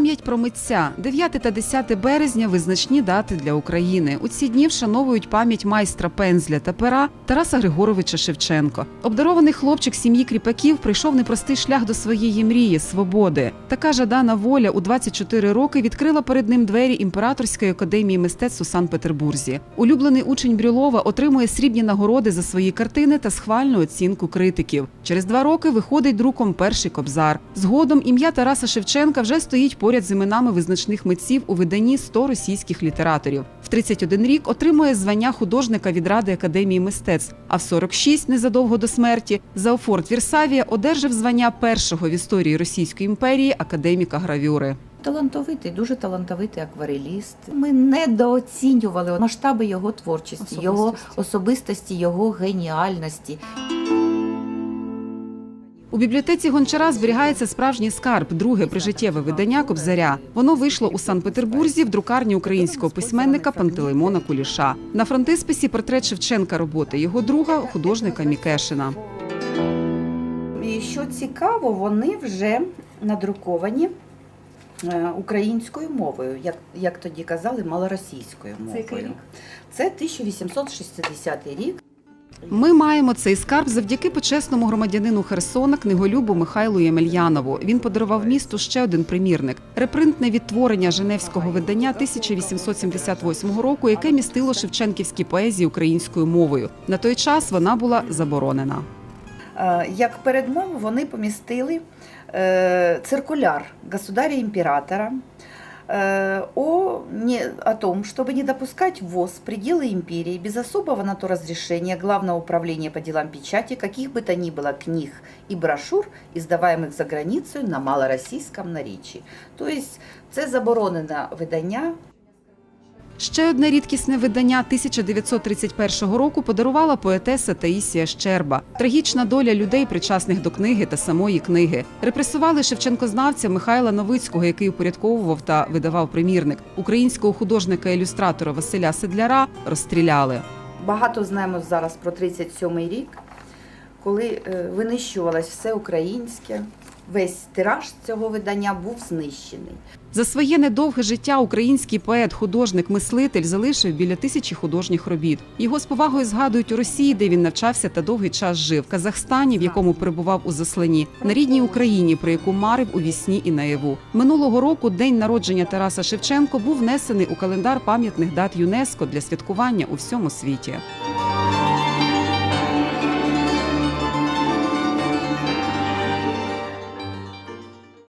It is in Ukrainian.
Пам'ять про митця 9 та 10 березня визначні дати для України. У ці дні вшановують пам'ять майстра пензля та пера Тараса Григоровича Шевченко. Обдарований хлопчик сім'ї кріпаків прийшов непростий шлях до своєї мрії свободи. Така жадана воля у 24 роки відкрила перед ним двері імператорської академії мистецтв у Санкт-Петербурзі. Улюблений учень Брюлова отримує срібні нагороди за свої картини та схвальну оцінку критиків. Через два роки виходить друком перший кобзар. Згодом ім'я Тараса Шевченка вже стоїть поряд з іменами визначних митців у виданні 100 російських літераторів. В 31 рік отримує звання художника від Ради академії мистецтв. А в 46, незадовго до смерті, за офорт Вірсавія одержав звання першого в історії Російської імперії академіка гравюри. Талантовитий, дуже талантовитий аквареліст. Ми недооцінювали масштаби його творчості, його Особистості. особистості, його геніальності. У бібліотеці Гончара зберігається справжній скарб, друге прижиттєве видання Кобзаря. Воно вийшло у Санкт-Петербурзі в друкарні українського письменника Пантелеймона Куліша. На фронтисписі портрет Шевченка роботи його друга, художника Мікешина. І що цікаво, вони вже надруковані е, українською мовою, як, як тоді казали, малоросійською мовою. Це 1860 рік. Ми маємо цей скарб завдяки почесному громадянину Херсона книголюбу Михайлу Ємельянову. Він подарував місту ще один примірник репринтне відтворення женевського видання 1878 року, яке містило шевченківські поезії українською мовою. На той час вона була заборонена. Е, Як передмову вони помістили е, циркуляр государя-императора э, о, не, о том, чтобы не допускать ввоз в пределы империи без особого на то разрешения Главного управления по делам печати каких бы то ни было книг и брошюр, издаваемых за границей на малороссийском наречии. То есть це заборонене видання Ще одне рідкісне видання 1931 року подарувала поетеса Таїсія Щерба. Трагічна доля людей, причасних до книги та самої книги. Репресували шевченкознавця Михайла Новицького, який упорядковував та видавав примірник. Українського художника-ілюстратора Василя Седляра розстріляли. Багато знаємо зараз про 37-й рік, коли е, винищувалось все українське. Весь тираж цього видання був знищений. За своє недовге життя український поет, художник, мислитель залишив біля тисячі художніх робіт. Його з повагою згадують у Росії, де він навчався та довгий час жив, в Казахстані, в якому перебував у засланні, на рідній Україні, про яку марив у вісні і наяву. Минулого року день народження Тараса Шевченко був внесений у календар пам'ятних дат ЮНЕСКО для святкування у всьому світі.